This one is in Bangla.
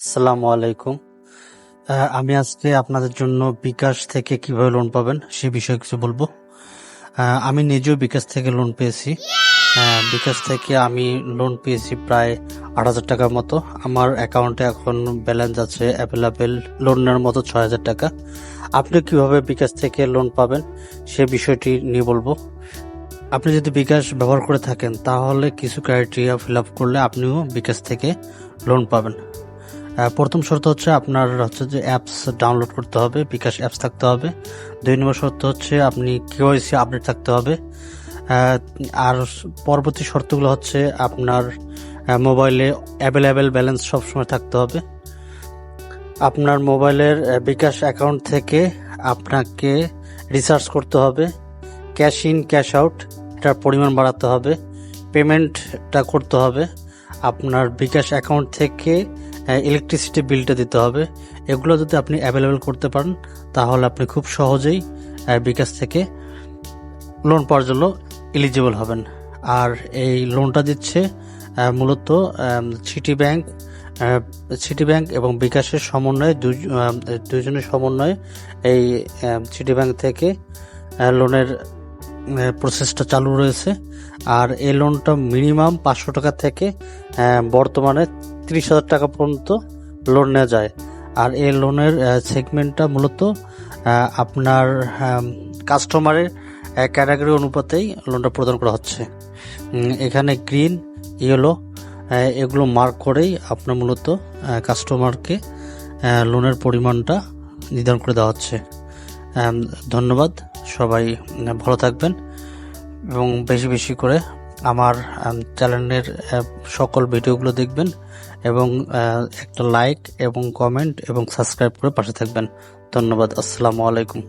আসসালামু আলাইকুম। আমি আজকে আপনাদের জন্য বিকাশ থেকে কীভাবে লোন পাবেন সে বিষয়ে কিছু বলব। আমি নিজেও বিকাশ থেকে লোন পেয়েছি। বিকাশ থেকে আমি লোন পেয়েছি প্রায় আট হাজার টাকার মতো। আমার অ্যাকাউন্টে এখন ব্যালেন্স আছে অ্যাভেলেবেল লোন নেওয়ার মতো ছয় হাজার টাকা। আপনি কীভাবে বিকাশ থেকে লোন পাবেন সে বিষয়টি নিয়ে বলব। আপনি যদি বিকাশ ব্যবহার করে থাকেন, তাহলে কিছু ক্রাইটেরিয়া ফিল আপ করলে আপনিও বিকাশ থেকে লোন পাবেন। প্রথম শর্ত হচ্ছে আপনার হচ্ছে যে অ্যাপস ডাউনলোড করতে হবে, বিকাশ অ্যাপস থাকতে হবে। দুই নম্বর শর্ত হচ্ছে আপনি কেওয়াইসি আপডেট থাকতে হবে। আর পরবর্তী শর্তগুলো হচ্ছে আপনার মোবাইলে অ্যাভেলেবেল ব্যালেন্স সবসময় থাকতে হবে। আপনার মোবাইলের বিকাশ অ্যাকাউন্ট থেকে আপনাকে রিসার্চ করতে হবে। ক্যাশ ইন ক্যাশ আউট এটার পরিমাণ বাড়াতে হবে। পেমেন্টটা করতে হবে। আপনার বিকাশ অ্যাকাউন্ট থেকে ইলেকট্রিসিটি বিলটা দিতে হবে। এগুলো যদি আপনি অ্যাভেলেবেল করতে পারেন তাহলে আপনি খুব সহজেই বিকাশ থেকে লোন পাওয়ার জন্য এলিজিবল হবেন। আর এই লোনটা দিচ্ছে মূলত সিটি ব্যাংক সিটি ব্যাংক এবং বিকাশের সমন্বয়ে আহ, সমন্বয়ে এই সিটি ব্যাংক থেকে লোনের প্রসেসটা চালু রয়েছে। আর এই লোনটা মিনিমাম পাঁচশো টাকা থেকে বর্তমানে তিরিশ হাজার টাকা পর্যন্ত লোন নেওয়া যায়। আর এই লোনের সেগমেন্টটা মূলত আপনার কাস্টমারের ক্যাটাগরি অনুপাতেই লোনটা প্রদান করা হচ্ছে। এখানে গ্রিন ইয়েলো এগুলো মার্ক করেই আপনার মূলত কাস্টমারকে লোনের পরিমাণটা নির্ধারণ করে দেওয়া হচ্ছে। ধন্যবাদ। সবাই ভালো থাকবেন। এবং বেশি বেশি করে আমার চ্যানেলের সকল ভিডিওগুলো দেখবেন এবং একটা লাইক এবং কমেন্ট এবং সাবস্ক্রাইব করে পাশে থাকবেন। ধন্যবাদ। আসসালামু আলাইকুম।